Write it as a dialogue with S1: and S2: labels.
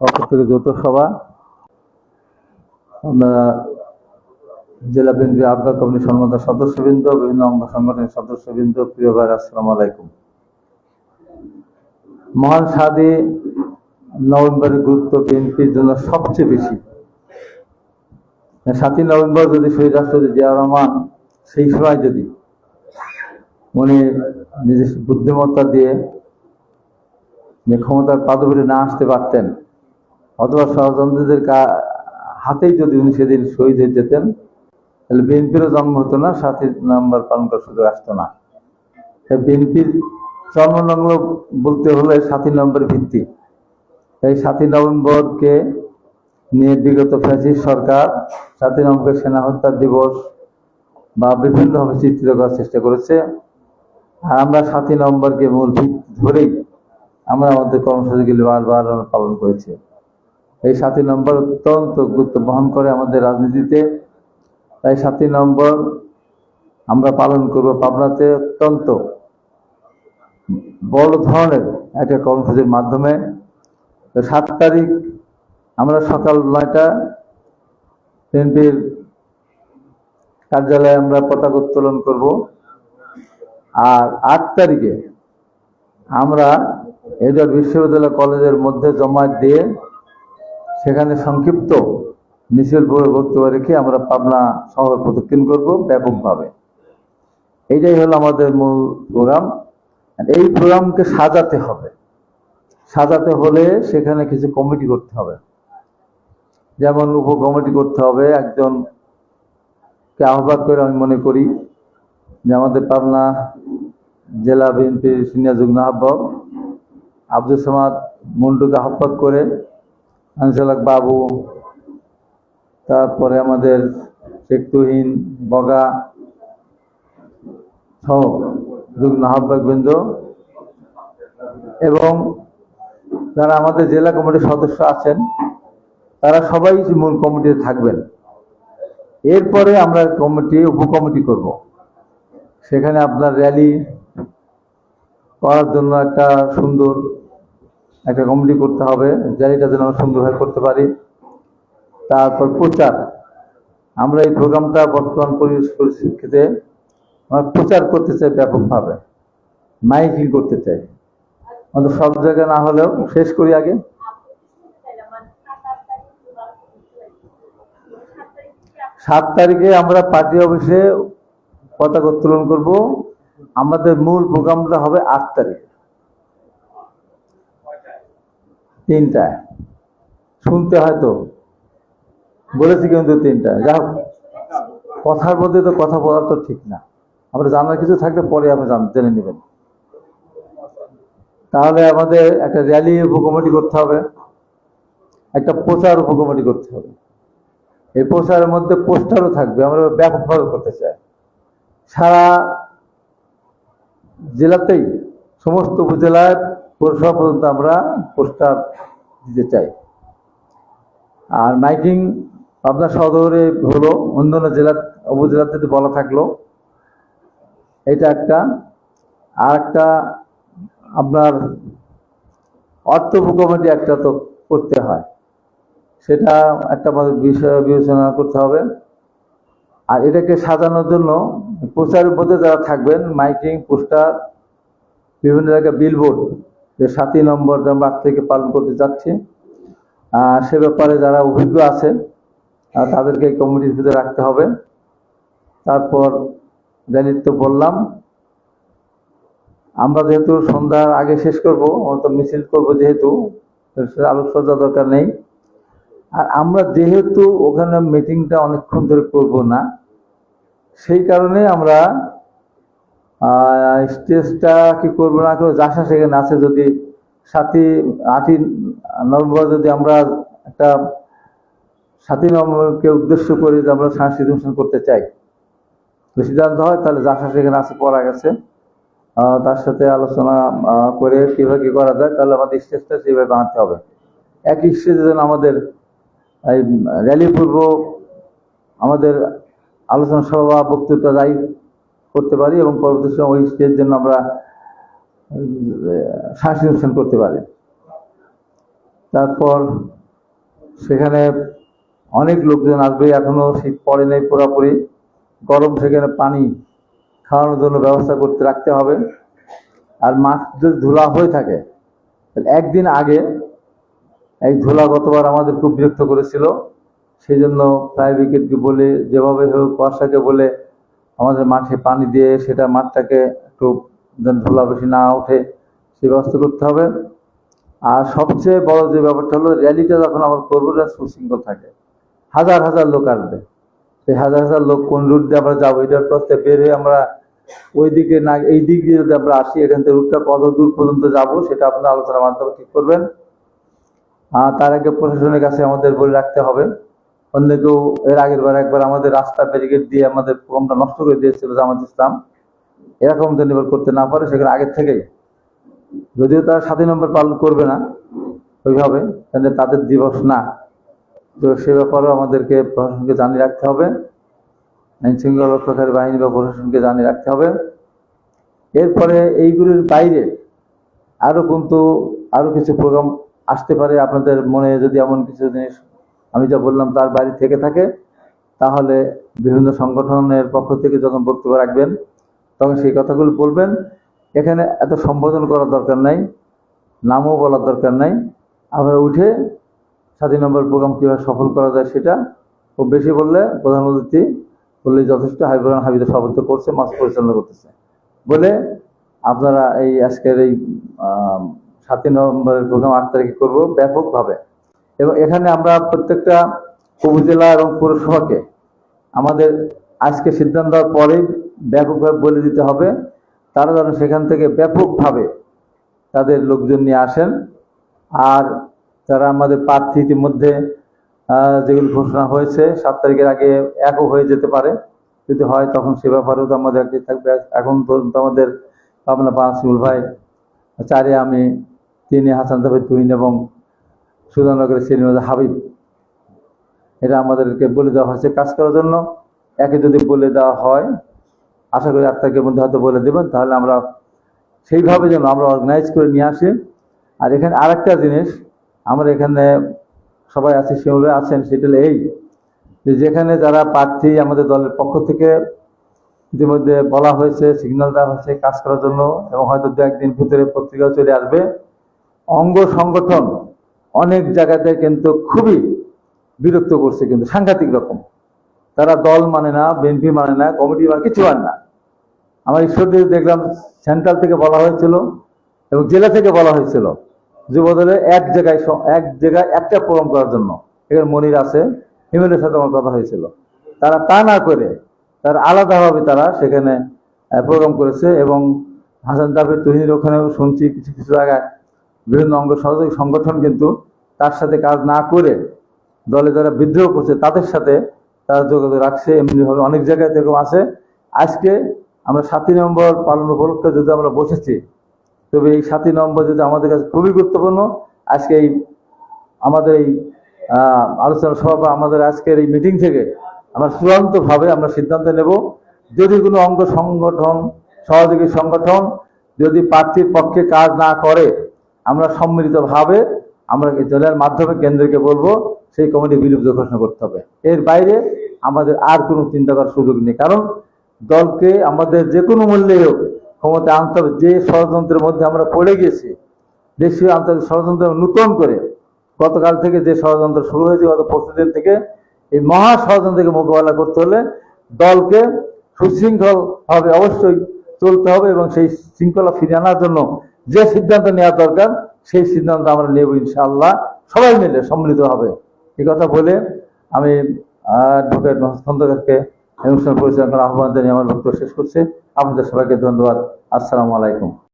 S1: পক্ষ থেকে যৌথ সভা জেলা সদস্যবৃন্দ, বিভিন্ন অঙ্গ সংগঠনের সদস্যবৃন্দ, প্রিয় ভাই, আসসালামু আলাইকুম। মহান সাদে নভেম্বরের গুরুত্ব বিএনপির জন্য সবচেয়ে বেশি। সাতই নভেম্বর যদি শহীদ রাষ্ট্রপতি জিয়া রহমান সেই সময় যদি উনি নিজের বুদ্ধিমত্তা দিয়ে যে ক্ষমতার পাদবীরে না আসতে পারতেন, অথবা ষড়যন্ত্রীদের হাতেই যদি উনি সেদিন শহীদ হয়ে যেতেন, তাহলে বিএনপিরও জন্ম হতো না সাতই নম্বর পালন করার সুযোগ আসতো না। তাই বিএনপির জন্মলগ্ন বলতে হলে সাতই নম্বর ভিত্তি। এই সাতই নভেম্বরকে নিয়ে বিগত ফ্যাসিস্ট সরকার, সাতই নভেম্বর সেনা হত্যা দিবস বা বিভিন্নভাবে চিত্রিত করার চেষ্টা করেছে। আর আমরা সাতই নভেম্বরকে মূল ভিত্তি ধরেই আমরা আমাদের কর্মসূচিগুলি বারবার আমরা পালন করেছি। এই সাতই নম্বর অত্যন্ত গুরুত্ব বহন করে আমাদের রাজনীতিতে। তাই সাতই নম্বর আমরা পালন করব পাবনাতে অত্যন্ত বড় ধরনের একটা কর্মসূচির মাধ্যমে। সাত তারিখ আমরা সকাল নয়টা বিএনপির কার্যালয়ে আমরা পতাকা উত্তোলন করব। আর আট তারিখে আমরা এদের বিশ্ববিদ্যালয় কলেজের মধ্যে জমা দিয়ে সেখানে সংক্ষিপ্ত মিছিল বক্তব্য রেখে আমরা পাবনা শহর প্রদক্ষিণ করব ব্যাপকভাবে। এইটাই হলো আমাদের মূল প্রোগ্রাম। এই প্রোগ্রামকে সাজাতে হবে। সাজাতে হলে সেখানে কিছু কমিটি করতে হবে। যেমন উপ কমিটি করতে হবে একজনকে আহ্বান করে আমি মনে করি যে আমাদের পাবনা জেলা বিএনপির সিনিয়র যুগ্ম আহ্বায়ক আব্দুল সামাদ মন্টুকে আহ্বান করে, আনসালাক বাবু, তারপরে আমাদের শেখ তুহিন, বগা সহ আহ্বায়ক বৃন্দ এবং যারা আমাদের জেলা কমিটির সদস্য আছেন, তারা সবাই মূল কমিটিতে থাকবেন। এরপরে আমরা কমিটি, উপকমিটি করব। সেখানে আপনার র্যালি করার জন্য একটা সুন্দর একটা কমিটি করতে হবে র্যালিটা যেন আমরা সুন্দরভাবে করতে পারি। তারপর প্রচার। আমরা এই প্রোগ্রামটা বর্তমান পরিবেশ পরিস্থিতিতে আমরা প্রচার করতে চাই ব্যাপকভাবে। মাইকিং করতে চাই। আমাদের সব জায়গায় না হলেও শেষ করি আগে। সাত তারিখে আমরা পার্টি অফিসে পতাকা উত্তোলন করব। আমাদের মূল প্রোগ্রামটা হবে আট তারিখে। তিনটায়। শুনতে হয়তো বলেছি কিন্তু তিনটায় যা কথার মধ্যে তো কথা বলা তো ঠিক না। আমরা জানার কিছু থাকলে পরে আপনি জেনে নেবেন। তাহলে আমাদের একটা র্যালি উপকমিটি করতে হবে। একটা প্রচার উপকমিটি করতে হবে। এই প্রচারের মধ্যে পোস্টারও থাকবে। আমরা ব্যাপকভাবে করতে চাই। সারা জেলাতেই, সমস্ত উপজেলার পৌরসভা পর্যন্ত আমরা পোস্টার দিতে চাই। আর মাইকিং আপনার সদরে হলো, অন্যান্য জেলা, উপজেলাতে বলা থাকল, এটা একটা। আর একটা আপনার অর্থ কমিটি একটা তো করতে হয়, সেটা একটা বিষয় বিবেচনা করতে হবে। আর এটাকে সাজানোর জন্য প্রচারের মধ্যে যারা থাকবেন, মাইকিং, পোস্টার, বিভিন্ন জায়গায় বিলবোর্ড যে সাতই নম্বর আমরা থেকে পালন করতে যাচ্ছি সে ব্যাপারে যারা অভিজ্ঞ আছে তাদেরকে এই কমিটির ভিতরে রাখতে হবে। তারপর র্যালির তো বললাম, আমরা যেহেতু সন্ধ্যার আগে শেষ করব, আমরা তো মিছিল করব যেহেতু আলোকসজ্জা দরকার নেই। আর আমরা যেহেতু ওখানে মিটিংটা অনেকক্ষণ ধরে করব না, সেই কারণে আমরা স্টেজটা কি করব না করব যাশা সেখানে আছে যদি সাতই আটই নভেম্বর যদি আমরা একটা সাতই নভেম্বরকে উদ্দেশ্য করে যে আমরা সাংস্কৃতিক অনুষ্ঠান করতে চাই। সিদ্ধান্ত হয়, তাহলে যাশা সেখানে আছে পড়া গেছে। তার সাথে আলোচনা করে কীভাবে কি করা যায়, তাহলে আমাদের স্টেজটা সেইভাবে বানাতে হবে। একই স্টেজে যেন আমাদের এই র্যালি পূর্ব আমাদের আলোচনা সভা বক্তৃতা যাই করতে পারি এবং পরবর্তী সময় ওই স্টেজ জন্য আমরা সাংস্কৃতিক করতে পারি। তারপর সেখানে অনেক লোকজন আসবে, এখনও শীত পড়ে নাই পুরোপুরি। গরম সেখানে পানি খাওয়ানোর জন্য ব্যবস্থা করতে রাখতে হবে। আর মাছ যদি ধুলা হয়ে থাকে একদিন আগে এই ধুলা গতবার আমাদের খুব বিরক্ত করেছিল। সেই জন্য ফায়ার ব্রিগেডকে বলে, যেভাবে হোক, বর্ষাকে বলে আমাদের মাঠে পানি দিয়ে সেটা মাঠটাকে একটু যেন ধুলা বেশি না ওঠে সে ব্যবস্থা করতে হবে। আর সবচেয়ে বড় যে ব্যাপারটা হলো, র্যালিটা যখন আমরা করব সুশৃঙ্খল থাকে। হাজার হাজার লোক আসবে। সেই হাজার হাজার লোক কোন রুট দিয়ে আমরা যাব, এটার পথে বের হয়ে আমরা ওই দিকে না, এই দিক দিয়ে যদি আমরা আসি, এখান থেকে রুটটা কত দূর পর্যন্ত যাব, সেটা আপনার আলোচনার মাধ্যমে ঠিক করবেন। আর তার আগে প্রশাসনের কাছে আমাদের বলে রাখতে হবে অন্য কেউ এর আগের বার একবার আমাদের রাস্তা ব্যারিকেড দিয়ে আমাদের প্রোগ্রামটা নষ্ট করে দিয়েছিল জামাত ইসলাম। এরকম যেন এবার করতে না পারে, সেখানে আগের থেকেই। যদিও তারা সাতই নম্বর পালন করবে না, ওইভাবে, তাহলে তাদের দিবস না। তো সে ব্যাপারেও আমাদেরকে প্রশাসনকে জানিয়ে রাখতে হবে। আইন শৃঙ্খলা রক্ষাকারী বাহিনী বা প্রশাসনকে জানিয়ে রাখতে হবে। এরপরে এইগুলির বাইরে আরও কিন্তু আরও কিছু প্রোগ্রাম আসতে পারে। আপনাদের মনে যদি এমন কিছু জিনিস আমি যা বললাম তার বাইরে থেকে থাকে, তাহলে বিভিন্ন সংগঠনের পক্ষ থেকে যখন বক্তব্য রাখবেন, তখন সেই কথাগুলো বলবেন। এখানে এত সম্বোধন করার দরকার নাই, নামও বলার দরকার নাই। আমরা উঠে স্বাধীন নম্বর প্রোগ্রাম কীভাবে সফল করা যায় সেটা খুব বেশি বললে প্রধান অতিথি বললে যথেষ্ট হাইবরান হাবিদের সভাপতিত্ব করছে মাস পরিচালনা করতেছে। বলে আপনারা এই আজকের এই সাতই নভেম্বরের প্রোগ্রাম আট তারিখে করব ব্যাপকভাবে। এবং এখানে আমরা প্রত্যেকটা উপজেলা এবং পৌরসভাকে আমাদের আজকে সিদ্ধান্ত দেওয়ার পরেই ব্যাপকভাবে বলে দিতে হবে। তারা যেন সেখান থেকে ব্যাপকভাবে তাদের লোকজন নিয়ে আসেন। আর যারা আমাদের প্রার্থী ইতিমধ্যে যেগুলো ঘোষণা হয়েছে, সাত তারিখের আগে একও হয়ে যেতে পারে। যদি হয়, তখন সে ব্যাপারেও তো আমাদের একটি থাকবে। এখন পর্যন্ত আমাদের আপনার পাঁচুল ভাই চারে আমি, তিনি, হাসান তাফিদ তুহিন এবং সুধানগরের শ্রীনিবাস হাবিব। এটা আমাদেরকে বলে দেওয়া হয়েছে কাজ করার জন্য। একে যদি বলে দেওয়া হয়, আশা করি তারিখের মধ্যে হয়তো বলে দেবেন, তাহলে আমরা সেইভাবে যেন আমরা অর্গানাইজ করে নিয়ে আসি। আর এখানে আরেকটা জিনিস, আমরা এখানে সবাই আছি সেগুলো আছেন, সেটা এই যে যেখানে যারা প্রার্থী আমাদের দলের পক্ষ থেকে ইতিমধ্যে বলা হয়েছে সিগন্যাল দেওয়া হয়েছে কাজ করার জন্য, এবং হয়তো দু একদিন ভিতরে পত্রিকাও চলে আসবে। অঙ্গ সংগঠন অনেক জায়গাতে কিন্তু খুবই বিরক্ত করছে কিন্তু সাংঘাতিক রকম। তারা দল মানে না, বিএনপি মানে না, কমিটি মানে কিছু মানে না। আমার ঈশ্বরদী দেখলাম, সেন্ট্রাল থেকে বলা হয়েছিল এবং জেলা থেকে বলা হয়েছিল যুবদলের এক জায়গায় এক জায়গায় একটা প্রোগ্রাম করার জন্য। এখানে মনির আছে, হিমেলের সাথে আমার কথা হয়েছিল। তারা তা না করে, তারা আলাদাভাবে তারা সেখানে প্রোগ্রাম করেছে এবং হাসান তাফির তুহিনের ওখানেও শুনছি কিছু কিছু জায়গায় বিভিন্ন অঙ্গ সহযোগী সংগঠন কিন্তু তার সাথে কাজ না করে দলে যারা বিদ্রোহ করছে তাদের সাথে তারা যোগাযোগ রাখছে, এমনিভাবে অনেক জায়গায় এরকম আছে। আজকে আমরা সাতই নম্বর পালন উপলক্ষে যদি আমরা বসেছি, তবে এই সাতই নম্বর যদি আমাদের কাছে খুবই গুরুত্বপূর্ণ, আজকে এই আমাদের এই আলোচনা সভা বা আমাদের আজকের এই মিটিং থেকে আমরা চূড়ান্তভাবে আমরা সিদ্ধান্ত নেব। যদি কোনো অঙ্গ সংগঠন, সহযোগী সংগঠন যদি প্রার্থীর পক্ষে কাজ না করে আমরা সম্মিলিতভাবে আমরা দলের মাধ্যমে কেন্দ্রকে বলব, সেই কমিটি বিলুপ্ত ঘোষণা করতে হবে। এর বাইরে আমাদের আর কোনো চিন্তা করার সুযোগ নেই, কারণ দলকে আমাদের যে কোনো মূল্যে হোক, ক্ষমতা আনতে হবে। যে ষড়যন্ত্রের মধ্যে আমরা পড়ে গেছি, দেশীয় আন্তর্জাতিক ষড়যন্ত্র নূতন করে, গতকাল থেকে যে ষড়যন্ত্র শুরু হয়েছে, গত পরশুদিন থেকে, এই মহা ষড়যন্ত্রকে মোকাবেলা করতে হলে দলকে সুশৃঙ্খল হবে অবশ্যই চলতে হবে এবং সেই শৃঙ্খলা ফিরিয়ে আনার জন্য যে সিদ্ধান্ত নেওয়া দরকার, সেই সিদ্ধান্ত আমরা নেব ইনশাআল্লাহ। সবাই মিলে সম্মিলিত হবে এই কথা বলে আমি মহাজ খন্দকারকে অনুষ্ঠান পরিচালনা করার আহ্বান জানিয়ে আমার বক্তব্য শেষ করছে। আপনাদের সবাইকে ধন্যবাদ। আসসালামু আলাইকুম।